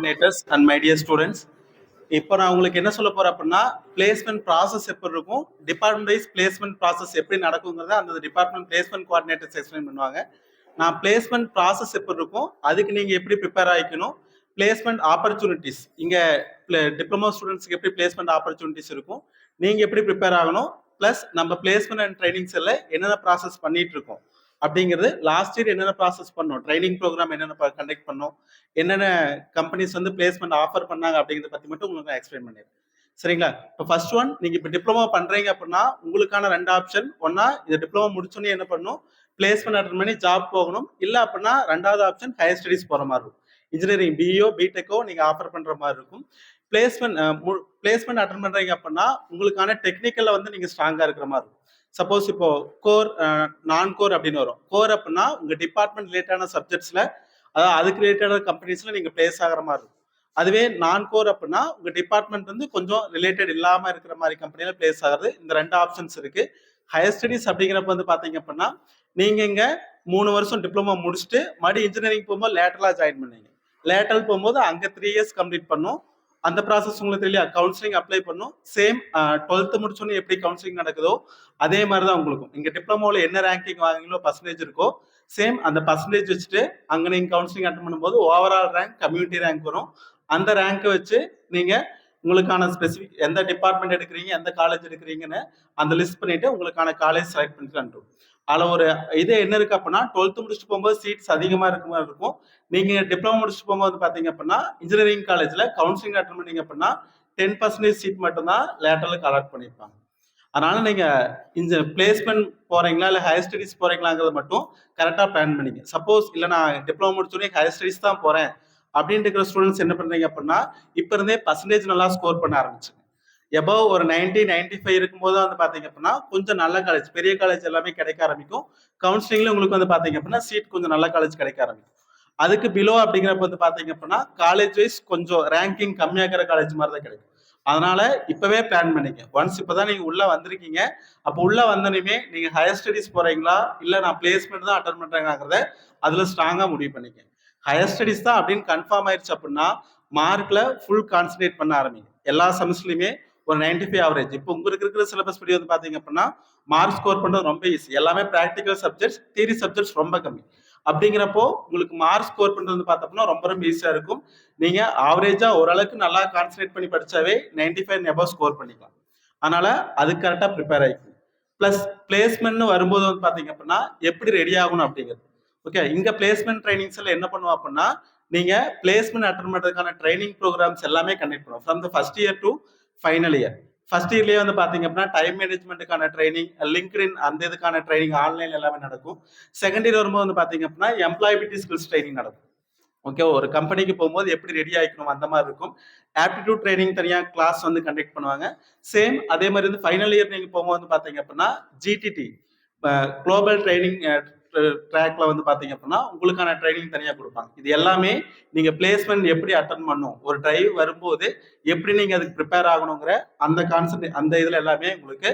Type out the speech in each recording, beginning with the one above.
Coordinators and my dear students இப்போ நான் உங்களுக்கு என்ன சொல்ல போறேன் அப்படின்னா பிளேஸ்மெண்ட் ப்ராசஸ் எப்படி இருக்கும் டிபார்ட்மெண்ட் வைஸ் பிளேஸ்மெண்ட் ப்ராசஸ் எப்படி நடக்குங்கிறத அந்த டிபார்ட்மெண்ட் பிளேஸ்மெண்ட் கோஆர்டினேட்டர்ஸ் எக்ஸ்பிளைன் பண்ணுவாங்க. நான் பிளேஸ்மெண்ட் ப்ராசஸ் எப்படி இருக்கும் அதுக்கு நீங்கள் எப்படி ப்ரிப்பேர் ஆகிக்கணும் பிளேஸ்மெண்ட் ஆப்பர்ச்சுனிட்டிஸ் இங்கே டிப்ளமோ ஸ்டூடெண்ட்ஸ்க்கு எப்படி பிளேஸ்மெண்ட் ஆப்பர்ச்சுனிட்டிஸ் இருக்கும் நீங்கள் எப்படி ப்ரிப்பேர் ஆகணும் ப்ளஸ் நம்ம பிளேஸ்மெண்ட் அண்ட் ட்ரைனிங் எல்லாம் என்னென்ன ப்ராசஸ் பண்ணிட்டு இருக்கோம். அப்படிங்கிறது லாஸ்ட் இயர் என்னென்ன ப்ராசஸ் பண்ணோம்? ட்ரைனிங் ப்ரோக்ராம் என்னென்ன கண்டக்ட் பண்ணோம்? என்னென்ன கம்பெனிஸ் வந்து பிளேஸ்மெண்ட் ஆஃபர் பண்ணாங்க அப்படிங்கிறத பற்றி மட்டும் உங்களுக்கு நான் எக்ஸ்பிளைன் பண்ணிடுறேன். சரிங்களா? இப்போ ஃபர்ஸ்ட் ஒன் நீங்கள் இப்போ டிப்ளமோ பண்ணுறீங்க அப்படின்னா உங்களுக்கான ரெண்டு ஆப்ஷன் ஒன்னா இது டிப்ளமோ முடிச்சோன்னே என்ன பண்ணணும்? பிளேஸ்மெண்ட் அட்டன் பண்ணி ஜாப் போகணும். இல்லை அப்படின்னா ரெண்டாவது ஆப்ஷன் ஹையர் ஸ்டடிஸ் போகிற மாதிரி இருக்கும். இன்ஜினியரிங் பிஇஓ பிடெக்கோ நீங்கள் ஆஃபர் பண்ணுற மாதிரி இருக்கும். பிளேஸ்மெண்ட் பிளேஸ்மெண்ட் அட்டன் பண்ணுறீங்க அப்படின்னா உங்களுக்கான டெக்னிக்கலில் வந்து நீங்கள் ஸ்ட்ராங்காக இருக்கிற மாதிரி இருக்கும். சப்போஸ் இப்போ கோர் நான் கோர் அப்படின்னு வரும். கோர் அப்படின்னா உங்க டிபார்ட்மெண்ட் ரிலேட்டடான சப்ஜெக்ட்ஸ்ல அதாவது அதுக்கு ரிலேட்டடான கம்பெனிஸ்ல நீங்க பிளேஸ் ஆகிற மாதிரி இருக்கும். அதுவே நான் கோர் அப்படின்னா உங்க டிபார்ட்மெண்ட் வந்து கொஞ்சம் ரிலேட்டட் இல்லாம இருக்கிற மாதிரி கம்பெனில பிளேஸ் ஆகுறது. இந்த ரெண்டு ஆப்ஷன்ஸ் இருக்கு. ஹையர் ஸ்டடிஸ் அப்படிங்கிறப்ப வந்து பாத்தீங்க அப்படின்னா நீங்க இங்க மூணு வருஷம் டிப்ளமோ முடிச்சுட்டு மறுபடியும் இன்ஜினியரிங் போகும்போது லேட்டரலா ஜாயின் பண்ணீங்க. லேட்டரல் போகும்போது அங்க த்ரீ இயர்ஸ் கம்ப்ளீட் பண்ணும். அந்த ப்ராசஸ் உங்களுக்கு தெரியல கவுன்சிலிங் அப்ளை பண்ணும். சேம் டுவெல்த் முடிச்சோன்னே எப்படி கவுன்சிலிங் நடக்குதோ அதே மாதிரி தான் உங்களுக்கும். இங்கே டிப்ளமோவில் என்ன ரேங்கிங் வாங்கிங்களோ பர்சன்டேஜ் இருக்கோ சேம் அந்த பர்சன்டேஜ் வச்சுட்டு அங்கே நீங்கள் கவுன்சிலிங் அட்டன் பண்ணும்போது ஓவரால் ரேங்க் கம்யூனிட்டி ரேங்க் வரும். அந்த ரேங்கை வச்சு நீங்கள் உங்களுக்கான ஸ்பெசிஃபிக் எந்த டிபார்ட்மெண்ட் எடுக்கிறீங்க எந்த காலேஜ் எடுக்கிறீங்கன்னு அந்த லிஸ்ட் பண்ணிட்டு உங்களுக்கான காலேஜ் செலக்ட் பண்ணிட்டு அதில் ஒரு இது என்ன இருக்கு அப்படின்னா டுவெல்த் முடிச்சுட்டு போகும்போது சீட்ஸ் அதிகமாக இருக்க மாதிரி இருக்கும். நீங்கள் டிப்ளமோ முடிச்சுட்டு போகும்போது பார்த்தீங்க அப்படின்னா இன்ஜினியரிங் காலேஜில் கவுன்சிலிங் அட்டன் பண்ணீங்க அப்படின்னா டென் பர்சன்டேஜ் சீட் மட்டும்தான் லேட்டரலுக்கு அலாட் பண்ணியிருப்பாங்க அதனால நீங்கள் இந்த பிளேஸ்மெண்ட் போகிறீங்களா இல்லை ஹையர் ஸ்டடிஸ் போகிறீங்களாங்கிறத மட்டும் கரெக்டாக பிளான் பண்ணிங்க. சப்போஸ் இல்லை நான் டிப்ளமோ முடிச்சோடனே ஹையர் ஸ்டடிஸ் தான் போகிறேன் அப்படின்ட்டு இருக்கிற ஸ்டூடெண்ட்ஸ் என்ன பண்ணுறீங்க அப்படின்னா இப்போ இருந்தே பர்சன்டேஜ் நல்லா ஸ்கோர் பண்ண ஆரம்பிச்சு எபவ் ஒரு நைன்டி நைன்டி ஃபைவ் இருக்கும்போது வந்து பார்த்தீங்க அப்படின்னா கொஞ்சம் நல்ல காலேஜ் பெரிய காலேஜ் எல்லாமே கிடைக்க ஆரம்பிக்கும். கவுன்சிலிங்ல உங்களுக்கு வந்து பார்த்தீங்க அப்படின்னா சீட் கொஞ்சம் நல்ல காலேஜ் கிடைக்க ஆரம்பிக்கும். அதுக்கு பிலோ அப்படிங்கிறப்ப வந்து பார்த்தீங்க அப்படின்னா காலேஜ் வைஸ் கொஞ்சம் ரேங்கிங் கம்மியாகிற காலேஜ் மாதிரி தான் கிடைக்கும். அதனால இப்பவே பிளான் பண்ணிக்க ஒன்ஸ் இப்பதான் நீங்க உள்ள வந்திருக்கீங்க அப்போ உள்ள வந்தனுமே நீங்க ஹையர் ஸ்டடிஸ் போறீங்களா? இல்ல நான் பிளேஸ்மெண்ட் தான் அட்டன் பண்றேங்கிறத அதுல ஸ்ட்ராங்கா முடிவு பண்ணிக்க ஹையர் ஸ்டடிஸ் தான் அப்படின்னு கன்ஃபார்ம் ஆயிடுச்சு அப்படின்னா மார்க்ல ஃபுல் கான்சன்ட்ரேட் பண்ண ஆரம்பிங்க. எல்லா செமஸ்டர்லயுமே ஒரு நைன்டி ஃபைவ் ஆவரேஜ் இப்போ உங்களுக்கு இருக்கிற சிலபஸ் படி வந்து பாத்தீங்க அப்படின்னா மார்க் ஸ்கோர் பண்றது ரொம்ப ஈஸி எல்லாமே ப்ராக்டிக்கல் சப்ஜெக்ட்ஸ் தியரி சப்ஜெக்ட்ஸ் ரொம்ப கம்மி. அப்படிங்கிறப்போ உங்களுக்கு மார்க் ஸ்கோர் பண்றது வந்து பார்த்தோம்னா ரொம்ப ரொம்ப ஈஸியா இருக்கும். நீங்க ஆவரேஜா ஓரளவுக்கு நல்லா கான்சன்ட்ரேட் பண்ணி படிச்சாவே நைன்டி ஃபைவ் எபவ் ஸ்கோர் பண்ணிக்கலாம். அதனால அது கரெக்டா ப்ரிப்பேர் ஆகிக்கும் பிளஸ் பிளேஸ்மெண்ட்னு வரும்போது வந்து பாத்தீங்க அப்படின்னா எப்படி ரெடி ஆகணும் அப்படிங்கிறது. ஓகே இங்க பிளேஸ்மெண்ட் ட்ரைனிங்ஸ் எல்லாம் என்ன பண்ணுவோம் அப்படின்னா நீங்க பிளேஸ்மெண்ட் அட்டன் பண்ணுறதுக்கான ட்ரைனிங் ப்ரோக்ராம்ஸ் எல்லாமே கண்டக்ட் பண்ணுவோம். From the first year to final year first இயர்லேயே வந்து பார்த்தீங்க அப்படின்னா டைம் மேனேஜ்மெண்ட்டுக்கான ட்ரைனிங் லிங்க்டின் அந்த இதுக்கான ட்ரைனிங் ஆன்லைன் எல்லாமே நடக்கும். செகண்ட் இயர் வரும்போது வந்து பார்த்தீங்க அப்படின்னா எம்ப்ளாயபிலிட்டி ஸ்கில்ஸ் ட்ரைனிங் நடக்கும். ஓகே ஒரு கம்பெனிக்கு போகும்போது எப்படி ரெடி ஆகிக்கணும் அந்த மாதிரி இருக்கும். ஆப்டிடியூட் ட்ரைனிங் தனியாக கிளாஸ் வந்து கண்டக்ட் பண்ணுவாங்க. சேம் அதே மாதிரி வந்து ஃபைனல் இயர் நீங்கள் போகும்போது வந்து பார்த்தீங்க அப்படின்னா ஜிடிடி குளோபல் ட்ரைனிங் ட்ராக்ல வந்து பாத்தீங்க அப்படின்னா உங்களுக்கான ட்ரைனிங் தனியா கொடுப்பாங்க. இது எல்லாமே நீங்க பிளேஸ்மெண்ட் எப்படி அட்டன் பண்ணும் ஒரு டிரைவ் வரும்போது எப்படி நீங்க அதுக்கு ப்ரிப்பேர் ஆகணுங்கிற அந்த கான்செப்ட் அந்த இதுல எல்லாமே உங்களுக்கு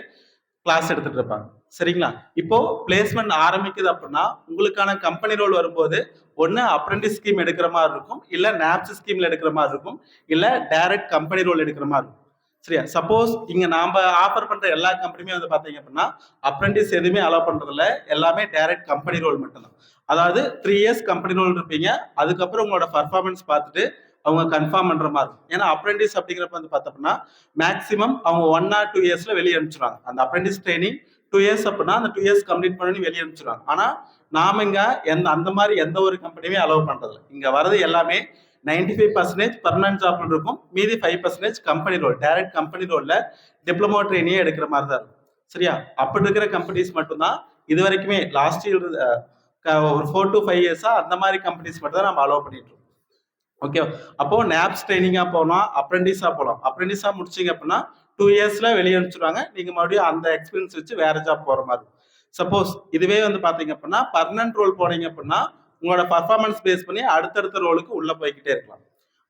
கிளாஸ் எடுத்துட்டு இருப்பாங்க. சரிங்களா? இப்போ பிளேஸ்மெண்ட் ஆரம்பிக்குது அப்படின்னா உங்களுக்கான கம்பெனி ரோல் வரும்போது ஒன்னு அப்ரெண்டிஸ் ஸ்கீம் எடுக்கிற மாதிரி இருக்கும் இல்ல நாப்ஸ் ஸ்கீம்ல எடுக்கிற மாதிரி இருக்கும் இல்ல டைரக்ட் கம்பெனி ரோல் எடுக்கிற மாதிரி இருக்கும். சரியா? சப்போஸ் இங்க நாம ஆஃபர் பண்ற எல்லா கம்பெனியுமே வந்து பாத்தீங்க அப்படின்னா அப்ரெண்டிஸ் எதுவுமே அலோவ் பண்றதில்ல. எல்லாமே டைரக்ட் கம்பெனி ரோல் மட்டும்தான். அதாவது த்ரீ இயர்ஸ் கம்பெனி ரோல் இருப்பீங்க. அதுக்கப்புறம் உங்களோட பர்ஃபார்மன்ஸ் பார்த்துட்டு அவங்க கன்ஃபார்ம் பண்ற மாதிரி இருக்கும். ஏன்னா அப்ரெண்டிஸ் அப்படிங்கிறப்ப வந்து பார்த்தோம்னா மேக்ஸிமம் அவங்க ஒன் ஆர் டூ இயர்ஸ்ல வெளியே அனுப்பிச்சிடுவாங்க அந்த அப்ரெண்டிஸ் ட்ரைனிங் டூ இயர்ஸ் அப்படின்னா அந்த டூ இயர்ஸ் கம்ப்ளீட் பண்ணி வெளியே அனுப்பிச்சிடுவாங்க ஆனா நாம இங்க எந்த அந்த மாதிரி எந்த ஒரு கம்பெனியுமே அலோவ் பண்றதில்ல. இங்க வர்றது எல்லாமே நைன்டி ஃபைவ் பர்சன்டேஜ் பர்மனன்ட் ஜாப்னு இருக்கும். மீதி five percentage company role direct company ரோல்ல diploma ட்ரைனியே எடுக்கிற மாதிரி தான் இருக்கும். சரியா? அப்படி இருக்கிற கம்பெனிஸ் மட்டும்தான் இது வரைக்குமே லாஸ்ட் இயர் ஒரு ஃபோர் டு ஃபைவ் இயர்ஸா அந்த மாதிரி கம்பெனிஸ் மட்டும் தான் நம்ம அலோவ் பண்ணிட்டு இருக்கோம். ஓகே அப்போ நேப்ஸ் ட்ரைனிங்கா போகலாம் அப்ரெண்டிஸா போகலாம். அப்ரெண்டிஸா முடிச்சிங்க அப்படின்னா டூ இயர்ஸ்ல வெளியே அனுப்பிச்சிடுவாங்க நீங்க மறுபடியும் அந்த எக்ஸ்பீரியன்ஸ் வச்சு வேற ஜாப் போற மாதிரி சப்போஸ் இதுவே வந்து பாத்தீங்க அப்படின்னா பர்மனன்ட் ரோல் போனீங்க அப்படின்னா உங்களோட பர்ஃபார்மன்ஸ் பேஸ் பண்ணி அடுத்தடுத்த ரோலுக்கு உள்ள போய்கிட்டே இருக்கலாம்.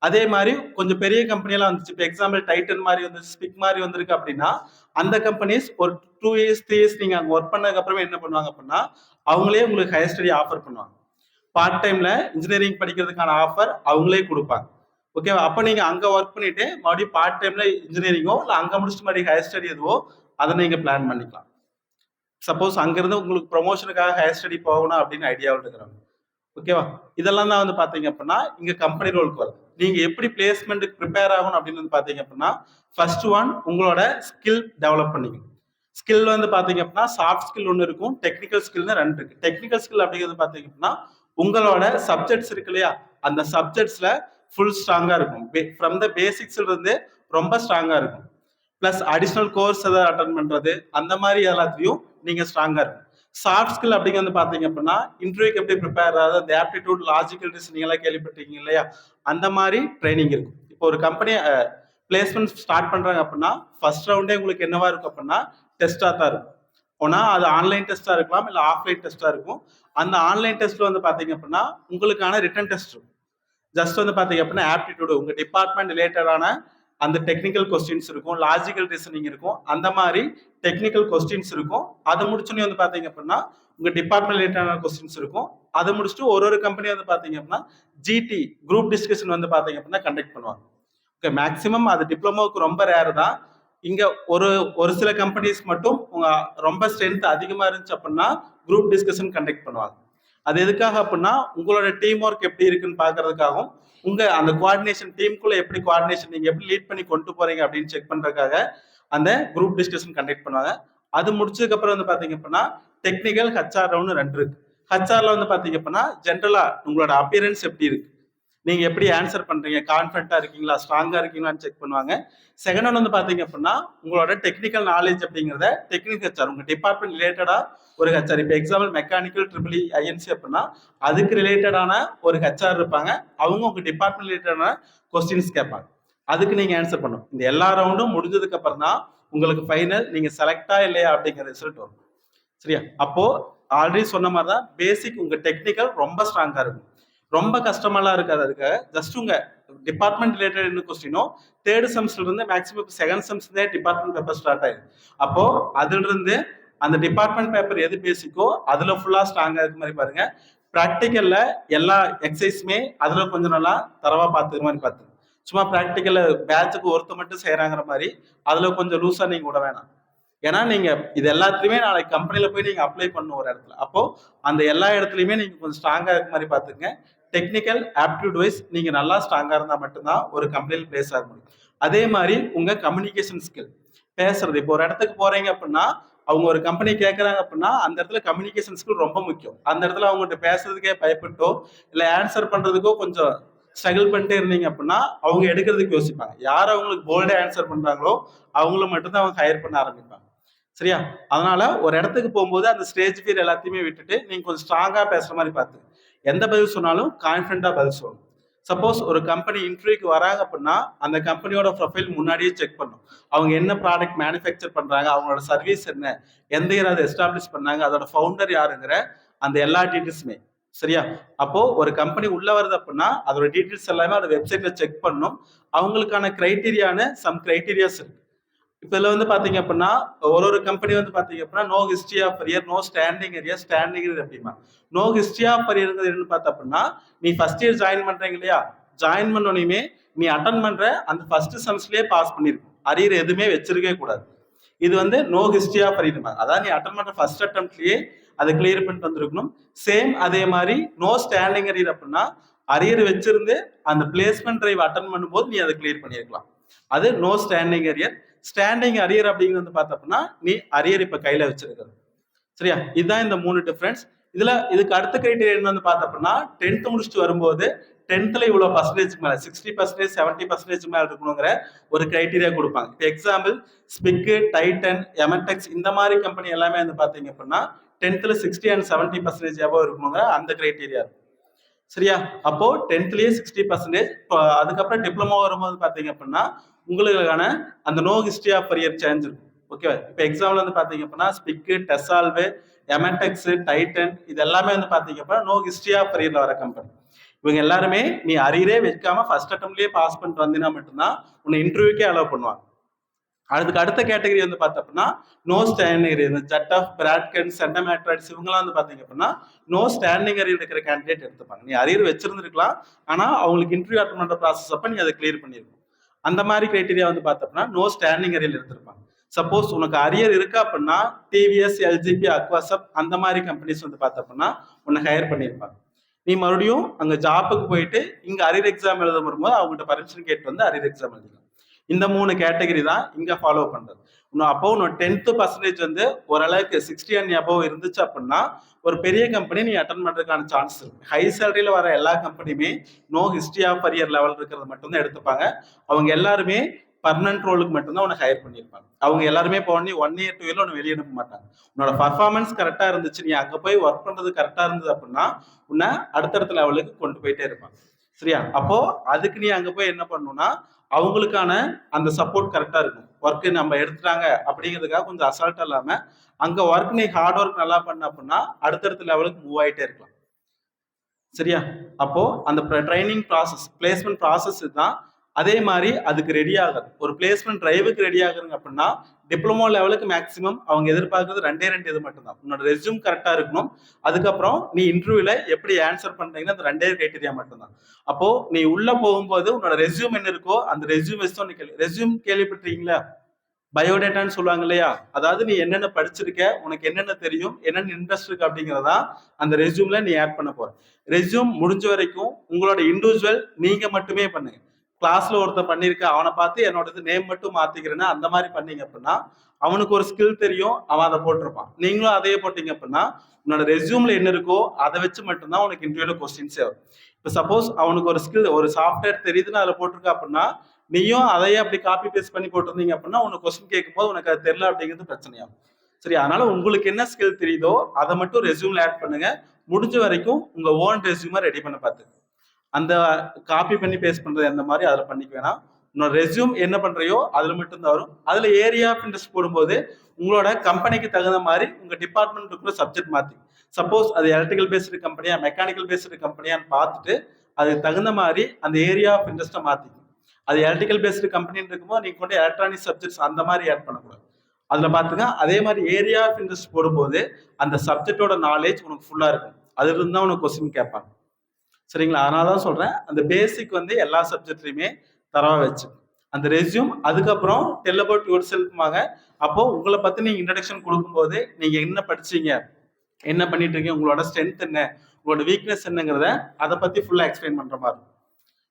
அதே மாதிரி கொஞ்சம் பெரிய கம்பெனியெல்லாம் வந்துச்சு. இப்போ எக்ஸாம்பிள் டைட்டன் மாதிரி வந்துச்சு ஸ்பிக் மாதிரி வந்திருக்கு அப்படின்னா அந்த கம்பெனிஸ் ஒரு டூ இயர்ஸ் த்ரீ இயர்ஸ் நீங்கள் அங்கே ஒர்க் பண்ணதுக்கு அப்புறமே என்ன பண்ணுவாங்க அப்படின்னா அவங்களே உங்களுக்கு ஹையர் ஸ்டடி ஆஃபர் பண்ணுவாங்க. பார்ட் டைம்ல இன்ஜினியரிங் படிக்கிறதுக்கான ஆஃபர் அவங்களே கொடுப்பாங்க. ஓகேவா அப்போ நீங்கள் அங்கே ஒர்க் பண்ணிட்டு மறுபடியும் பார்ட் டைம்ல இன்ஜினியரிங்கோ இல்லை அங்கே முடிச்சுட்டு மறுபடியும் ஹையர் ஸ்டடி எதுவோ அதை நீங்கள் பிளான் பண்ணிக்கலாம். சப்போஸ் அங்கேருந்து உங்களுக்கு ப்ரொமோஷனுக்காக ஹையர் ஸ்டடி போகணும் அப்படின்னு ஐடியாவில் இருக்கிறாங்க ஓகேவா? இதெல்லாம் தான் வந்து பாத்தீங்க அப்படின்னா இங்க கம்பெனி ரோலுக்கு வருது. நீங்க எப்படி பிளேஸ்மெண்ட்டுக்கு ப்ரிப்பேர் ஆகணும் அப்படின்னு வந்து பாத்தீங்க அப்படின்னா ஃபர்ஸ்ட் ஒன் உங்களோட ஸ்கில் டெவலப் பண்ணிக்கணும். ஸ்கில் வந்து பாத்தீங்க அப்படின்னா சாஃப்ட் ஸ்கில் ஒன்று இருக்கும் டெக்னிக்கல் ஸ்கில்னு ரெண்டு இருக்கு. டெக்னிக்கல் ஸ்கில் அப்படிங்கிறது பாத்தீங்க அப்படின்னா உங்களோட சப்ஜெக்ட்ஸ் இருக்கு இல்லையா? அந்த சப்ஜெக்ட்ஸ்ல ஃபுல் ஸ்ட்ராங்கா இருக்கும். ஃப்ரம் த பேசிக்ஸ்ல இருந்து ரொம்ப ஸ்ட்ராங்கா இருக்கும். பிளஸ் அடிஷ்னல் கோர்ஸ் ஏதாவது அட்டன் பண்றது அந்த மாதிரி எல்லாத்தையும் நீங்க ஸ்ட்ராங்கா இருக்கும். சாஃப்ட் ஸ்கில் அப்படிங்க வந்து பார்த்தீங்க அப்படின்னா இன்டர்வியூக்கு எப்படி ப்ரிப்பேர் ஆகுது அந்த ஆப்டிடியூட் லாஜிக்கல் ரீசனிங் எல்லாம் கேள்விப்பட்டிருக்கீங்க இல்லையா? அந்த மாதிரி ட்ரைனிங் இருக்கும். இப்போ ஒரு கம்பெனி பிளேஸ்மெண்ட் ஸ்டார்ட் பண்ணுறாங்க அப்படின்னா ஃபர்ஸ்ட் ரவுண்டே உங்களுக்கு என்னவா இருக்கும் அப்படின்னா டெஸ்ட்டாக தான் இருக்கும். ஒன்னா அது ஆன்லைன் டெஸ்ட்டாக இருக்கலாம் இல்லை ஆஃப்லைன் டெஸ்ட்டாக இருக்கும். அந்த ஆன்லைன் டெஸ்ட்டில் வந்து பார்த்தீங்க அப்படின்னா உங்களுக்கான ரிட்டன் டெஸ்ட் இருக்கும். ஜஸ்ட் வந்து பார்த்தீங்க அப்படின்னா ஆப்டிடியூடு உங்கள் டிபார்ட்மெண்ட் ரிலேட்டடான அந்த டெக்னிக்கல் கொஸ்டின்ஸ் இருக்கும் லாஜிக்கல் ரீசனிங் இருக்கும். அந்த மாதிரி டெக்னிக்கல் கொஸ்டின்ஸ் இருக்கும். அதை முடிச்சோன்னே வந்து பார்த்தீங்க அப்படின்னா உங்கள் டிபார்ட்மெண்ட் ரிலேட்டடான கொஸ்டின்ஸ் இருக்கும். அதை முடிச்சுட்டு ஒரு ஒரு கம்பெனி வந்து பார்த்தீங்க அப்படின்னா ஜிடி குரூப் டிஸ்கஷன் வந்து பார்த்தீங்க அப்படின்னா கண்டக்ட் பண்ணுவாங்க. ஓகே மேக்ஸிமம் அது டிப்ளமோவுக்கு ரொம்ப ரேர் தான். இங்கே ஒரு ஒரு சில கம்பெனிஸ் மட்டும் உங்கள் ரொம்ப ஸ்ட்ரென்த் அதிகமாக இருந்துச்சு அப்படின்னா குரூப் டிஸ்கஷன் கண்டக்ட் பண்ணுவாங்க. அது எதுக்காக அப்படின்னா உங்களோட டீம் ஒர்க் எப்படி இருக்குன்னு பார்க்கறதுக்காகவும் உங்க அந்த கோஆர்டினேஷன் டீமுக்குள்ள எப்படி கோஆர்டினேஷன் நீங்க எப்படி லீட் பண்ணி கொண்டு போறீங்க அப்படின்னு செக் பண்றதுக்காக அந்த குரூப் டிஸ்கஷன் கண்டக்ட் பண்ணுவாங்க. அது முடிச்சதுக்கு அப்புறம் வந்து பாத்தீங்க அப்படின்னா டெக்னிக்கல் ஹச்ஆர் ரவுண்ட் ரெண்டு இருக்கு. ஹச்ஆர்ல வந்து பாத்தீங்க அப்படின்னா ஜென்ரலா உங்களோட அப்பியரன்ஸ் எப்படி இருக்கு? நீங்க எப்படி ஆன்சர் பண்றீங்க? கான்ஃபிடண்டா இருக்கீங்களா? ஸ்ட்ராங்கா இருக்கீங்களான்னு செக் பண்ணுவாங்க. செகண்ட் ஒன் வந்து பாத்தீங்க அப்படின்னா உங்களோட டெக்னிக்கல் நாலேஜ் அப்படிங்கறத டெக்னிக் ஹெச்ஆர் உங்க டிபார்ட்மெண்ட் ரிலேட்டடா ஒரு ஹெச்ஆர் இப்போ எக்ஸாம்பிள் மெக்கானிக்கல் ட்ரிபிள் ஐஎன்சி அப்படின்னா அதுக்கு ரிலேட்டடான ஒரு ஹெச்ஆர் இருப்பாங்க. அவங்க உங்க டிபார்ட்மெண்ட் ரிலேட்டடான கொஸ்டின்ஸ் கேட்பாங்க. அதுக்கு நீங்க ஆன்சர் பண்ணணும். இந்த எல்லா ரவுண்டும் முடிஞ்சதுக்கு அப்புறம் தான் உங்களுக்கு ஃபைனல் நீங்க செலக்டா இல்லையா அப்படிங்கிற ரிசல்ட் வரும். சரியா? அப்போ ஆல்ரெடி சொன்ன மாதிரி தான் பேசிக் உங்க டெக்னிக்கல் ரொம்ப ஸ்ட்ராங்கா இருக்கும். ரொம்ப கஷ்டமெல்லாம் இருக்காது அதுக்கு. ஜஸ்ட் உங்க டிபார்ட்மெண்ட் ரிலேட்டட் என்ன கொஸ்டினோ தேர்ட் செம்ஸ்ல இருந்து மேக்ஸிமம் செகண்ட் செம்ஸ்ல டிபார்ட்மெண்ட் பேப்பர் ஸ்டார்ட் ஆயிடுது. அப்போ அதுல இருந்து அந்த டிபார்ட்மெண்ட் பேப்பர் எது பேசிக்கோ அதுல ஃபுல்லா ஸ்ட்ராங்கா இருக்க மாதிரி பாருங்க. ப்ராக்டிக்கல்ல எல்லா எக்ஸசைஸுமே அதுல கொஞ்சம் நல்லா தரவா பார்த்துக்கிற மாதிரி பார்த்து சும்மா ப்ராக்டிக்கல்ல பேட்சுக்கு ஒருத்த மட்டும் செய்யறாங்கிற மாதிரி அதுல கொஞ்சம் லூஸா நீங்க விட வேணாம். ஏன்னா நீங்க இது எல்லாத்துலயுமே நாளைக்கு கம்பெனில போய் நீங்க அப்ளை பண்ணும் ஒரு இடத்துல. அப்போ அந்த எல்லா இடத்துலயுமே நீங்க கொஞ்சம் ஸ்ட்ராங்கா இருக்க மாதிரி பாத்துங்க டெக்னிக்கல் ஆப்டிடியூட் வைஸ் நீங்க நல்லா ஸ்ட்ராங்கா இருந்தா மட்டும்தான் ஒரு கம்பெனியில் பிளேஸ் ஆக முடியும். அதே மாதிரி உங்க கம்யூனிகேஷன் ஸ்கில் பேசுறது இப்போ ஒரு இடத்துக்கு போறீங்க அப்படின்னா அவங்க ஒரு கம்பெனி கேட்கறாங்க அப்படின்னா அந்த இடத்துல கம்யூனிகேஷன் ஸ்கில் ரொம்ப முக்கியம். அந்த இடத்துல அவங்ககிட்ட பேசுறதுக்கே பயப்பட்டோ இல்ல ஆன்சர் பண்றதுக்கோ கொஞ்சம் ஸ்ட்ரகிள் பண்ணிட்டே இருந்தீங்க அப்படின்னா அவங்க எடுக்கிறதுக்கு யோசிப்பாங்க. யார் அவங்களுக்கு போல்டே ஆன்சர் பண்றாங்களோ அவங்கள மட்டும்தான் அவங்க ஹையர் பண்ண ஆரம்பிப்பாங்க. சரியா? அதனால ஒரு இடத்துக்கு போகும்போது அந்த ஸ்டேஜ் ஃபீர் எல்லாத்தையுமே விட்டுட்டு நீங்க கொஞ்சம் ஸ்ட்ராங்கா பேசுற மாதிரி பார்த்து. எந்த பதில் சொன்னாலும் கான்ஃபிடண்டா பதில் சொல்லணும். சப்போஸ் ஒரு கம்பெனி இன்டர்வியூக்கு வராங்க அப்படின்னா அந்த கம்பெனியோட ப்ரொஃபைல் முன்னாடியே செக் பண்ணும். அவங்க என்ன ப்ராடக்ட் மேனுஃபேக்சர் பண்ணுறாங்க அவங்களோட சர்வீஸ் என்ன எந்த இயர் அதை எஸ்டாப்ளிஷ் பண்ணாங்க அதோட ஃபவுண்டர் யாருங்கிற அந்த எல்லா டீட்டெயில்ஸுமே சரியா? அப்போ ஒரு கம்பெனி உள்ள வருது அப்படின்னா அதோட டீட்டெயில்ஸ் எல்லாமே அந்த வெப்சைட்ல செக் பண்ணும். அவங்களுக்கான கிரைட்டீரியான சம் கிரைட்டீரியாஸ் இருக்கு. இப்போ இதில் வந்து பார்த்தீங்க அப்படின்னா ஒரு ஒரு கம்பெனி வந்து பார்த்தீங்க அப்படின்னா no history of year no standing area standing year அப்படிமா நோ ஹிஸ்டரி ஆஃப் இயர்ங்கிறது என்னன்னு பார்த்தா அப்படின்னா நீ ஃபர்ஸ்ட் இயர் ஜாயின் பண்ணுறீங்க இல்லையா? ஜாயின் பண்ணோனையுமே நீ அட்டன் பண்ணுற அந்த ஃபர்ஸ்ட் செமஸ்டர்லயே பாஸ் பண்ணியிருக்கும் அரியர் எதுவுமே வச்சிருக்கவே கூடாது. இது வந்து நோ ஹிஸ்ட்ரி ஆஃப் அரியர் அதாவது நீ அட்டன் பண்ணுற ஃபர்ஸ்ட் அட்டம்ப்ட்லேயே அதை கிளியர் பண்ணிட்டு வந்திருக்கணும். சேம் அதே மாதிரி நோ ஸ்டாண்டிங் அரியர் அப்படின்னா அரியர் வச்சிருந்து அந்த பிளேஸ்மெண்ட் டிரைவ் அட்டன் பண்ணும்போது நீ அதை கிளியர் பண்ணியிருக்கலாம் அது no standing arrear standing arrear அப்படிங்கிறது வந்து பார்த்தோம்னா நீ அரியர் இப்போ கையில் வச்சிருக்கிறது. சரியா? இதுதான் இந்த மூணு டிஃப்ரென்ஸ் இதில் இதுக்கு அடுத்த கிரைட்டீரியா என்ன வந்து அப்படின்னா டென்த் முடிச்சுட்டு வரும்போது டென்த்தில் இவ்வளோ பர்சன்டேஜ் மேலே சிக்ஸ்டி பர்சன்டேஜ் செவன்ட்டி பர்சன்டேஜ் மேலே இருக்கணுங்கிற ஒரு கிரைட்டீரியா கொடுப்பாங்க. இப்போ எக்ஸாம்பிள் ஸ்பிக்கு டைட்டன் எமன்டெக்ஸ் இந்த மாதிரி கம்பெனி எல்லாமே வந்து பார்த்தீங்க அப்படின்னா டென்த்தில் சிக்ஸ்டி அண்ட் செவன்ட்டி பர்சன்டேஜ் எவ்வளோ இருக்கணுங்கிற அந்த கிரைட்டீரியா இருக்கும். சரியா? அப்போ டென்த்லயே சிக்ஸ்டி பர்சன்டேஜ் அதுக்கப்புறம் டிப்ளமோ வரும்போது பாத்தீங்க அப்படின்னா உங்களுக்கான அந்த no history of year change இருக்கும். ஓகேவா இப்போ எக்ஸாம்பிள் வந்து பார்த்தீங்க அப்படின்னா ஸ்பிக்கு டெசால்வு எமெடெக்ஸ் டைட்டன் இது எல்லாமே வந்து பார்த்தீங்க அப்படின்னா நோ ஹிஸ்டரி ஆஃப் இயர்ல வர கம்பெனி இவங்க எல்லாருமே நீ அரியரே வைக்காம ஃபர்ஸ்ட் அட்டம்லயே பாஸ் பண்ணிட்டு வந்தீங்கன்னா மட்டும்தான் உன்னை இன்டர்வியூக்கே அலோவ் பண்ணுவாங்க. அதுக்கு அடுத்த கேட்டகரி வந்து பார்த்தோம்னா நோ ஸ்டாண்டிங் இந்த ஜட் ஆஃப் பிராட்கன் சென்டமேட்ராய்ட்ஸ் இவங்கலாம் வந்து பார்த்தீங்க அப்படின்னா நோ ஸ்டாண்டிங் அரியர் இருக்கிற கேண்டிடேட் எடுத்துப்பாங்க. நீ அரியர் வச்சிருந்துருக்கலாம் ஆனால் அவங்களுக்கு இன்டர்வியூ அட்டன் பண்ணுற ப்ராசஸ் அப்போ நீ அதை கிளியர் பண்ணியிருக்கணும் அந்த மாதிரி கிரைட்டீரியா வந்து பார்த்தோம்னா நோ ஸ்டாண்டிங் ஏரியாவில் எடுத்திருப்பாங்க சப்போஸ் உனக்கு அரியர் இருக்கா அப்படின்னா டிவிஎஸ் எல்ஜிபி அக்வாசப் அந்த மாதிரி கம்பெனிஸ் வந்து பார்த்தோம்னா உன்னை ஹையர் பண்ணியிருப்பாங்க. நீ மறுபடியும் அங்கே ஜாப்புக்கு போயிட்டு இங்கே அரியர் எக்ஸாம் எழுத வரும்போது அவங்ககிட்ட பர்மிஷன் கேட்டு வந்து அரியர் எக்ஸாம் எழுதிக்கலாம். இந்த மூணு கேட்டகரி தான் இங்க ஃபாலோ பண்றது. இன்னும் அப்போ இன்னும் டென்த்து பர்சன்டேஜ் வந்து ஓரளவுக்கு சிக்ஸ்டி அண்ட் அபவ் இருந்துச்சு அப்படின்னா ஒரு பெரிய கம்பெனி நீ அட்டன் பண்றதுக்கான சான்ஸ் இருக்கு. ஹை சேலரியில வர எல்லா கம்பெனியுமே நோ ஹிஸ்டரி ஆஃப் பரியர் லெவல் இருக்கிறது மட்டும்தான் எடுத்துப்பாங்க. அவங்க எல்லாருமே பர்மனன்ட் ரோலுக்கு மட்டும்தான் உனக்கு ஹையர் பண்ணியிருப்பாங்க. அவங்க எல்லாருமே இப்போ ஒன் ஒன் இயர் டூ இயர்ல உன்னை வெளியே அனுப்ப மாட்டாங்க. உன்னோட பர்ஃபார்மன்ஸ் கரெக்டா இருந்துச்சு நீ அங்கே போய் ஒர்க் பண்றது கரெக்டா இருந்தது அப்படின்னா உன்னை அடுத்தடுத்த லெவலுக்கு கொண்டு போயிட்டே இருப்பாங்க. சரியா? அப்போ அதுக்கு நீ அங்க போய் என்ன பண்ணணும்னா அவங்களுக்கான அந்த சப்போர்ட் கரெக்டாக இருக்கும். ஒர்க்கு நம்ம எடுத்துட்டாங்க அப்படிங்கிறதுக்காக கொஞ்சம் அசால்ட்டாக இல்லாமல் அங்கே ஒர்க் நீ ஹார்ட் ஒர்க் நல்லா பண்ண அப்படின்னா அடுத்தடுத்த லெவலுக்கு மூவ் ஆகிட்டே இருக்கலாம். சரியா? அப்போது அந்த ட்ரைனிங் ப்ராசஸ் பிளேஸ்மெண்ட் ப்ராசஸ் தான் அதே மாதிரி அதுக்கு ரெடி ஆகுது ஒரு பிளேஸ்மெண்ட் டிரைவுக்கு ரெடி ஆகுறங்க அப்படின்னா டிப்ளமோ லெவலுக்கு மேக்ஸிமம் அவங்க எதிர்பார்க்கறது ரெண்டே ரெண்டு இது மட்டும்தான். உன்னோட ரெஸ்யூம் கரெக்டாக இருக்கணும். அதுக்கப்புறம் நீ இன்டர்வியூல எப்படி ஆன்சர் பண்றீங்கன்னா அந்த ரெண்டே கிரைட்டீரியா மட்டும்தான். அப்போ நீ உள்ள போகும்போது உன்னோட ரெஸ்யூம் என்ன இருக்கோ அந்த ரெஸ்யூம் வச்சு தான் கேள்வி ரெஸ்யூம் கேள்விப்பட்டிருக்கீங்களா? பயோடேட்டான்னு சொல்லுவாங்க இல்லையா? அதாவது நீ என்னென்ன படிச்சிருக்க உனக்கு என்னென்ன தெரியும் என்னென்ன இன்ட்ரெஸ்ட் இருக்கு அப்படிங்கிறதா அந்த ரெஸ்யூம்ல நீ ஆட் பண்ண போற. ரெஸ்யூம் முடிஞ்ச வரைக்கும் உங்களோட இண்டிவிஜுவல் நீங்க மட்டுமே பண்ணுங்க. கிளாஸ்ல ஒருத்தர் பண்ணிருக்க அவனை பார்த்து என்னோட நேம் மட்டும் மாத்திக்கிறேன்னா அந்த மாதிரி பண்ணீங்க அப்படின்னா அவனுக்கு ஒரு ஸ்கில் தெரியும் அவன் அதை போட்டிருப்பான். நீங்களும் அதையே போட்டீங்க அப்படின்னா உன்னோட ரெசியூம்ல என்ன இருக்கோ அதை வச்சு மட்டும்தான் உனக்கு இன்டர்வியூல கொஸ்டின்ஸே வரும். இப்போ சப்போஸ் அவனுக்கு ஒரு ஸ்கில் ஒரு சாஃப்ட்வேர் தெரியுதுன்னு அதில் போட்டிருக்க அப்படின்னா நீயும் அதையே அப்படி காப்பி பேஸ்ட் பண்ணி போட்டிருந்தீங்க அப்படின்னா உனக்கு கொஸ்டின் கேட்கும் போது உனக்கு அது தெரியல அப்படிங்கிறது பிரச்சனையாகும். சரி அதனால உங்களுக்கு என்ன ஸ்கில் தெரியுதோ அதை மட்டும் ரெசியூம்ல ஆட் பண்ணுங்க. முடிஞ்ச வரைக்கும் உங்க ஓன் ரெசியூமை ரெடி பண்ண பார்த்து அந்த காப்பி பண்ணி பேஸ்ட் பண்றது அந்த மாதிரி அதில் பண்ணிக்க வேணாம் உன்னோட ரெஸ்யூம் என்ன பண்றியோ அதுல மட்டும்தான் வரும். அதுல ஏரியா ஆஃப் இன்ட்ரெஸ்ட் போடும்போது உங்களோட கம்பெனிக்கு தகுந்த மாதிரி உங்க டிபார்ட்மெண்ட் இருக்கிற சப்ஜெக்ட் மாத்தி. சப்போஸ் அது எலக்ட்ரிக்கல் பேஸ்டு கம்பெனியா மெக்கானிக்கல் பேஸ்டு கம்பெனியான்னு பார்த்துட்டு அதுக்கு தகுந்த மாதிரி அந்த ஏரியா ஆஃப் இன்ட்ரெஸ்ட்டை மாத்திக்கணும் அது எலக்ட்ரிக்கல் பேஸ்டு கம்பெனின்னு இருக்கும்போது நீங்க கொண்டு எலக்ட்ரானிக் சப்ஜெக்ட்ஸ் அந்த மாதிரி ஆட் பண்ணக்கூடாது. அதுல பாத்துங்க அதே மாதிரி ஏரியா ஆஃப் இன்ட்ரெஸ்ட் போடும்போது அந்த சப்ஜெக்டோட நாலேஜ் உனக்கு ஃபுல்லா இருக்கும். அதுல தான் உனக்கு கொஸ்டின் கேட்பாங்க. சரிங்களா? அதனால தான் சொல்கிறேன் அந்த பேசிக் வந்து எல்லா சப்ஜெக்ட்லையுமே தரவாக வச்சு. அந்த ரெஸ்யூம் அதுக்கப்புறம் டெல் அபவுட் யுவர் செல்ஃப்மாக அப்போது உங்களை பற்றி நீங்கள் இன்ட்ரடக்ஷன் கொடுக்கும்போது நீங்கள் என்ன படிச்சீங்க? என்ன பண்ணிட்டு இருக்கீங்க உங்களோட ஸ்ட்ரென்த் என்ன? உங்களோட வீக்னஸ் என்னங்கிறத அதை பற்றி ஃபுல்லாக எக்ஸ்பிளைன் பண்ணுற மாதிரி. இருக்கும்.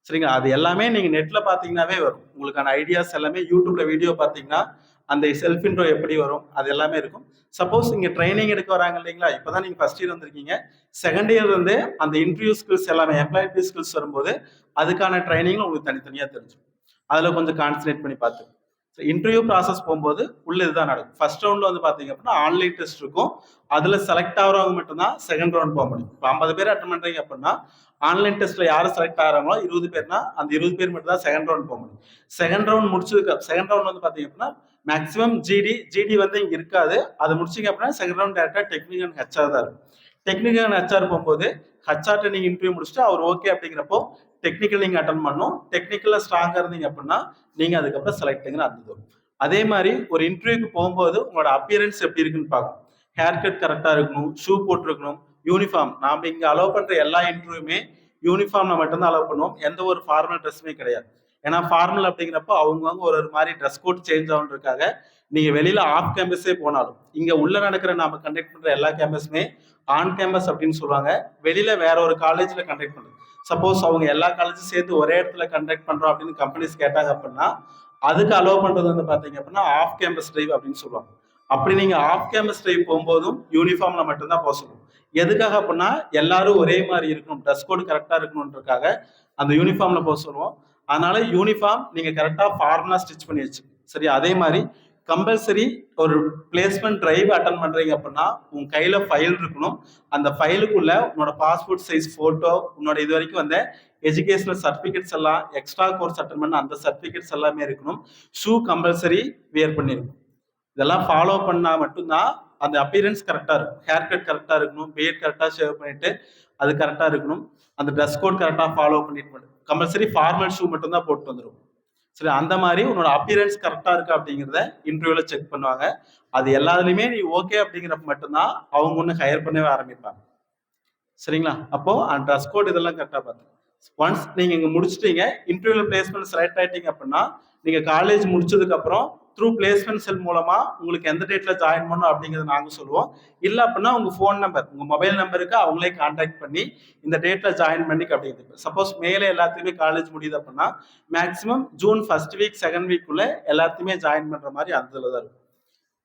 சரிங்களா? அது எல்லாமே நீங்கள் நெட்டில் பார்த்தீங்கன்னாவே வரும். உங்களுக்கான ஐடியாஸ் எல்லாமே யூடியூப்ல வீடியோ பார்த்தீங்கன்னா அந்த செல்ஃப் இன்ட்ரோ எப்படி வரும்? அது எல்லாமே இருக்கும். சப்போஸ் நீங்கள் ட்ரைனிங் எடுக்க வராங்க இல்லைங்களா? இப்போ தான் நீங்கள் ஃபர்ஸ்ட் இயர் வந்திருக்கீங்க. செகண்ட் இயர் வந்து அந்த இன்டர்வியூ ஸ்கில்ஸ் எல்லாமே எம்ப்ளாய்பி ஸ்கில்ஸ் வரும்போது அதுக்கான ட்ரைனிங் உங்களுக்கு தனித்தனியாக தெரிஞ்சும் அதில் கொஞ்சம் கான்சன்ட்ரேட் பண்ணி பார்த்து இன்டர்வியூ ப்ராசஸ் போகும்போது உள்ள இதுதான் நடக்கும். ஃபர்ஸ்ட் ரவுண்டில் வந்து பார்த்தீங்க அப்படின்னா ஆன்லைன் டெஸ்ட் இருக்கும். அதில் செலக்ட் ஆகிறவங்க மட்டும்தான் செகண்ட் ரவுண்ட் போக முடியும். இப்போ ஐம்பது பேர் அட்டன் பண்ணுறீங்க அப்படின்னா ஆன்லைன் டெஸ்ட்டில் யார் செலக்ட் ஆகிறாங்களோ இருபது பேர்னா அந்த இருபது பேர் மட்டும் தான் செகண்ட் ரவுண்ட் போக முடியும். செகண்ட் ரவுண்ட் முடிச்சதுக்கு செகண்ட் ரவுண்ட் வந்து பார்த்தீங்க அப்படின்னா மேக்ஸிமம் ஜிடி ஜிடி வந்து இங்கே இருக்காது. அது முடிச்சிங்க அப்படின்னா செகண்ட் ரவுண்ட் டேரக்டாக டெக்னிக்கல் அண்ட் ஹெச்ஆர் தான் இருக்கும். டெக்னிக்கல் அண்ட் ஹெச்ஆர் போகும்போது ஹெச்ஆர்ட்ட நீங்கள் இன்டர்வியூ முடிச்சுட்டு அவர் ஓகே அப்படிங்கிறப்போ டெக்னிக்கல் நீங்கள் அட்டன் பண்ணும் டெக்னிக்கலில் ஸ்ட்ராங்காக இருந்தீங்க அப்படின்னா நீங்கள் அதுக்கப்புறம் செலக்டுங்கிற அந்த அதே மாதிரி ஒரு இன்டர்வியூக்கு போகும்போது உங்களோட அப்பியரன்ஸ் எப்படி இருக்குன்னு பார்க்கணும். ஹேர் கட் கரெக்டாக இருக்கணும். ஷூ போட்டிருக்கணும். யூனிஃபார்ம் நாம் இங்கே அலோவ் பண்ணுற எல்லா இன்டர்வியூமே நம்ம மட்டும்தான் அலோவ் பண்ணுவோம். எந்த ஒரு ஃபார்மல் ட்ரெஸ்ஸுமே கிடையாது. ஏன்னா ஃபார்மல் அப்படிங்கிறப்போ அவங்கவுங்க ஒரு ஒரு மாதிரி ட்ரெஸ் கோட் சேஞ்ச் ஆகுன்றதுக்காக நீங்க வெளியில ஆஃப் கேம்பஸே போனாலும் இங்க உள்ள நடக்கிற நாம கண்டக்ட் பண்ற எல்லா கேம்பஸுமே ஆன் கேம்பஸ் அப்படின்னு சொல்லுவாங்க. வெளியில வேற ஒரு காலேஜ்ல கண்டக்ட் பண்றது. சப்போஸ் அவங்க எல்லா காலேஜும் சேர்த்து ஒரே இடத்துல கண்டக்ட் பண்றோம் அப்படின்னு கம்பெனிஸ் கேட்டாங்க அப்படின்னா அதுக்கு அலோவ் பண்றது வந்து பாத்தீங்க அப்படின்னா ஆஃப் கேம்பஸ் டிரைவ் அப்படின்னு சொல்லுவாங்க. அப்படி நீங்க ஆஃப் கேம்பஸ் டிரைவ் போகும்போதும் யூனிஃபார்ம்ல மட்டும்தான் போக சொல்லுவோம் எதுக்காக அப்படின்னா எல்லாரும் ஒரே மாதிரி இருக்கணும் ட்ரெஸ் கோடு கரெக்டா இருக்கணுன்றதுக்காக அந்த யூனிஃபார்ம்ல போக சொல்லுவோம். அதனால யூனிஃபார்ம் நீங்க கரெக்டா ஃபார்மலா ஸ்டிச் பண்ணி வச்சு சரி அதே மாதிரி கம்பல்சரி ஒரு பிளேஸ்மெண்ட் டிரைவ் அட்டன் பண்றீங்க அப்படின்னா உன் கையில ஃபைல் இருக்கணும். அந்த ஃபைலுக்குள்ள உன்னோட பாஸ்போர்ட் சைஸ் போட்டோ உன்னோட இது வரைக்கும் வந்த எஜுகேஷனல் சர்டிபிகேட்ஸ் எல்லாம் எக்ஸ்ட்ரா கோர்ஸ் அட்டன் பண்ண அந்த சர்டிபிகேட்ஸ் எல்லாமே இருக்கணும். ஷூ கம்பல்சரி வியர் பண்ணிருக்கணும். இதெல்லாம் ஃபாலோ பண்ணா மட்டும்தான் அந்த அப்பியரன்ஸ் கரெக்டா இருக்கும். ஹேர் கட் கரெக்டா இருக்கணும். பியர்ட் கரெக்டா ஷேவ் பண்ணிட்டு அது கரெக்டா இருக்கணும். அந்த ட்ரெஸ் கோட் கரெக்டா ஃபாலோ பண்ணிட்டு கம்பல்சரி ஃபார்மல் ஷூ மட்டும் தான் போட்டு வந்துடும் சரி அந்த மாதிரி உன்னோட அப்பியரன்ஸ் கரெக்டாக இருக்கா அப்படிங்கிறத இன்டர்வியூவில் செக் பண்ணுவாங்க. அது எல்லாத்துலேயுமே நீ ஓகே அப்படிங்கிறப்ப மட்டும்தான் அவங்க ஒன்று ஹையர் பண்ணவே ஆரம்பிப்பாங்க. சரிங்களா? அப்போ அந்த ட்ரெஸ் கோட் இதெல்லாம் கரெக்டாக பார்த்து ஒன்ஸ் நீங்கள் இங்கே முடிச்சிட்டீங்க இன்டர்வியூவில் பிளேஸ்மெண்ட் செலக்ட் ஆயிட்டீங்க அப்படின்னா நீங்க காலேஜ் முடிச்சதுக்கு அப்புறம் த்ரூ பிளேஸ்மெண்ட் செல் மூலமா உங்களுக்கு எந்த டேட்ல ஜாயின் பண்ணும் அப்படிங்கறத நாங்க சொல்லுவோம். இல்ல அப்படின்னா உங்க ஃபோன் நம்பர் உங்க மொபைல் நம்பருக்கு அவங்களே கான்டாக்ட் பண்ணி இந்த டேட்ல ஜாயின் பண்ணிக்க அப்படிங்கிறது சப்போஸ் மேலே எல்லாத்துக்குமே காலேஜ் முடியுது அப்படின்னா maximum June first week second வீக்குள்ள எல்லாத்தையுமே ஜாயின் பண்ற மாதிரி அந்த தான் இருக்கும்.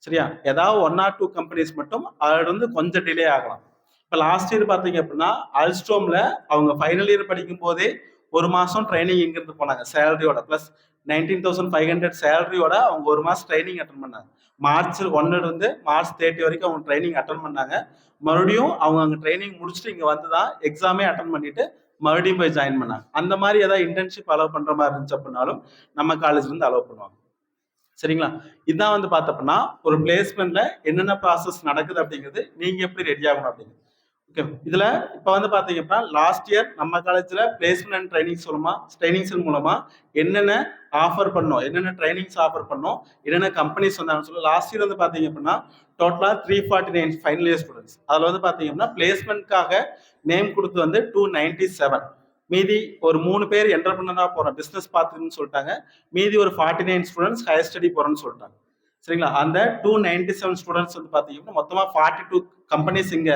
சரியா? ஏதாவது ஒன் ஆர் டூ கம்பெனிஸ் மட்டும் அதிலிருந்து கொஞ்சம் டிலே ஆகலாம். இப்போ லாஸ்ட் இயர் பார்த்தீங்க அப்படின்னா அல்ஸ்டோம்ல அவங்க ஃபைனல் இயர் படிக்கும் போதே ஒரு மாசம் ட்ரைனிங் இங்கிருந்து போனாங்க சேலரியோட plus nineteen thousand five hundred சேலரியோட அவங்க ஒரு மாதம் ட்ரைனிங் அட்டன் பண்ணாங்க. மார்ச் ஒன்னுலேருந்து மார்ச் தேர்ட்டி வரைக்கும் அவங்க ட்ரைனிங் அட்டன் பண்ணாங்க. மறுபடியும் அவங்க அங்கே ட்ரைனிங் முடிச்சுட்டு இங்கே வந்து தான் எக்ஸாமே அட்டன் பண்ணிட்டு மறுபடியும் போய் ஜாயின் பண்ணாங்க. அந்த மாதிரி ஏதாவது இன்டர்ன்ஷிப் அலோவ் பண்ணுற மாதிரி இருந்துச்சு அப்படின்னாலும் நம்ம காலேஜ்லேருந்து அலோவ் பண்ணுவாங்க. சரிங்களா? இதான் வந்து பார்த்தப்பன்னா ஒரு பிளேஸ்மெண்ட்ல என்னென்ன ப்ராசஸ் நடக்குது அப்படிங்கிறது நீங்கள் எப்படி ரெடி ஆகணும் அப்படிங்கிறது. ஓகே இதுல இப்ப வந்து பாத்தீங்கன்னா அப்படின்னா லாஸ்ட் இயர் நம்ம காலேஜ்ல பிளேஸ்மெண்ட் அண்ட் ட்ரைனிங் மூலமா ட்ரைனிங்ஸ் மூலமா என்னென்ன ஆஃபர் பண்ணோம்? என்னென்ன ட்ரைனிங்ஸ் ஆஃபர் பண்ணோம்? என்னென்ன கம்பெனிஸ் வந்தாங்கன்னு சொல்லி லாஸ்ட் இயர் வந்து பாத்தீங்க அப்படின்னா டோட்டலா three forty nine final year students அதுல வந்து பாத்தீங்கன்னா பிளேஸ்மெண்ட்காக நேம் கொடுத்து வந்து டூ நைன்டி செவன் மீதி ஒரு மூணு பேர் என்டர்பிரினரா போறோம். பிசினஸ் பார்த்துன்னு சொல்லிட்டாங்க. மீதி ஒரு forty nine students higher study போறோம்னு சொல்லிட்டாங்க. சரிங்களா? அந்த டூ நைன்டி செவன் ஸ்டூடெண்ட்ஸ் வந்து பாத்தீங்கன்னா மொத்தமா ஃபார்ட்டி டூ கம்பெனிஸ் இங்க